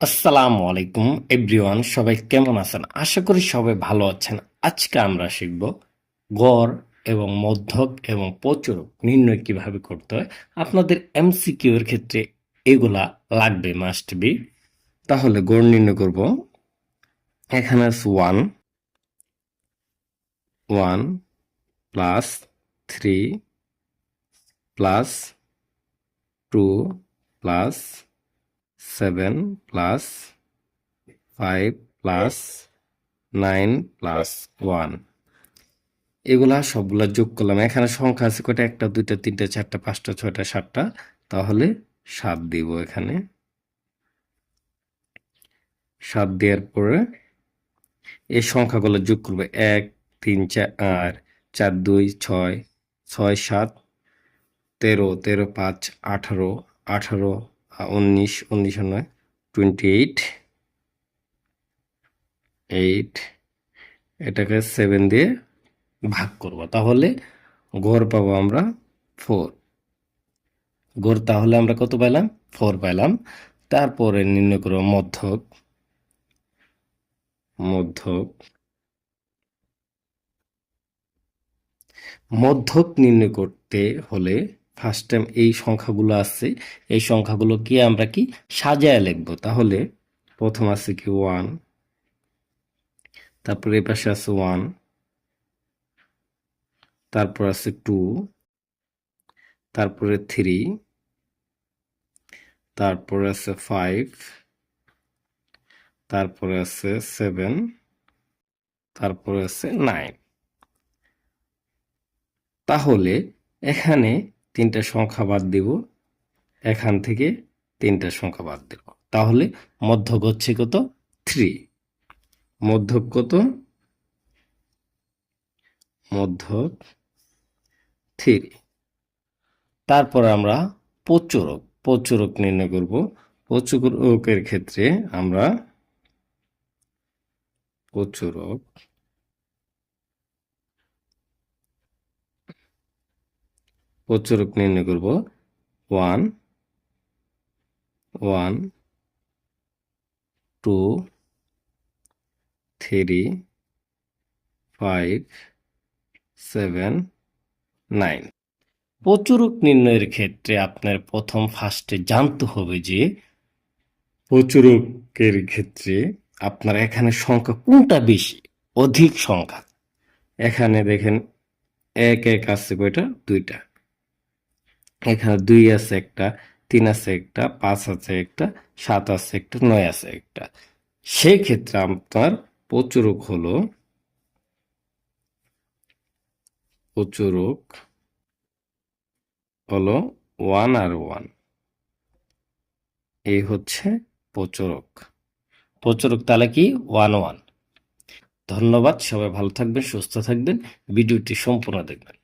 আসসালামু আলাইকুম, এভরিওয়ান, সবাই কেমন আছেন? আশা করি সবাই ভালো আছেন। আজকে আমরা শিখব গড় এবং মধ্যক এবং প্রচুরক নির্ণয় কীভাবে করতে হয়। আপনাদের এমসিকিউ এর ক্ষেত্রে এগুলা লাগবে মাস্ট বি তাহলে গড় নির্ণয় করব। এখানে আছে one one plus three plus two plus seven plus five plus nine plus one এগুলা সবগুলা যোগ করলাম। এখানে সংখ্যা আছে কয়টা? একটা, দুইটা, তিনটা, চারটা, পাঁচটা, ছয়টা, সাতটা। তাহলে সাত দিব এখানে। সাত দেওয়ার পরে এই সংখ্যাগুলো যোগ করবে। এক, তিন, চার, আর চার, দুই, ছয় ছয়, সাত, তেরো তেরো, পাঁচ, আঠারো আঠারো উনিশ উনিশ নয় টোয়েন্টি এইট এইট এটাকে সেভেন দিয়ে ভাগ করব। তাহলে গড় পাবো আমরা ফোর গড় তাহলে আমরা কত পেলাম ফোর পেলাম তারপরে নির্ণয় করব মধ্যক। মধ্যক। মধ্যক নির্ণয় করতে হলে ফার্স্ট টাইম এই সংখ্যাগুলো আছে, এই সংখ্যাগুলো কি আমরা কি সাজায় লিখব? তাহলে প্রথম আছে কি ওয়ান তারপরে এই পাশে আছে ওয়ান তারপর আছে টু তারপরে থ্রি তারপরে আছে ফাইভ তারপরে আছে সেভেন তারপরে আছে নাইন তাহলে এখানে তিনটা সংখ্যা বাদ দিব, এখান থেকে তিনটা সংখ্যা বাদ দেব। তাহলে মধ্যক হচ্ছে কত থ্রি মধ্যক কত মধ্যক থ্রি তারপর আমরা প্রচুরক প্রচুরক নির্ণয় করব। প্রচুরকের ক্ষেত্রে আমরা প্রচুরক প্রচুরক নির্ণয় করব। One one, two, three, five, seven, nine. প্রচুরক নির্ণয়ের ক্ষেত্রে আপনার প্রথম ফার্স্টে জানতে হবে যে প্রচুরকের ক্ষেত্রে আপনার এখানে সংখ্যা কোনটা বেশি? অধিক সংখ্যা। এখানে দেখেন এক এক আছে কয়টা? দুইটা। এখানে দুই আছে একটা, তিন আছে একটা, পাঁচ আছে একটা, সাত আছে একটা, নয় আছে একটা। সেই ক্ষেত্রে আপনার প্রচুরক হলো। প্রচুরক হলো ওয়ান আর ওয়ান। এই হচ্ছে প্রচুরক প্রচুরক তাহলে কি? One one. ধন্যবাদ, সবাই ভালো থাকবেন, সুস্থ থাকবেন, ভিডিওটি সম্পূর্ণ দেখবেন।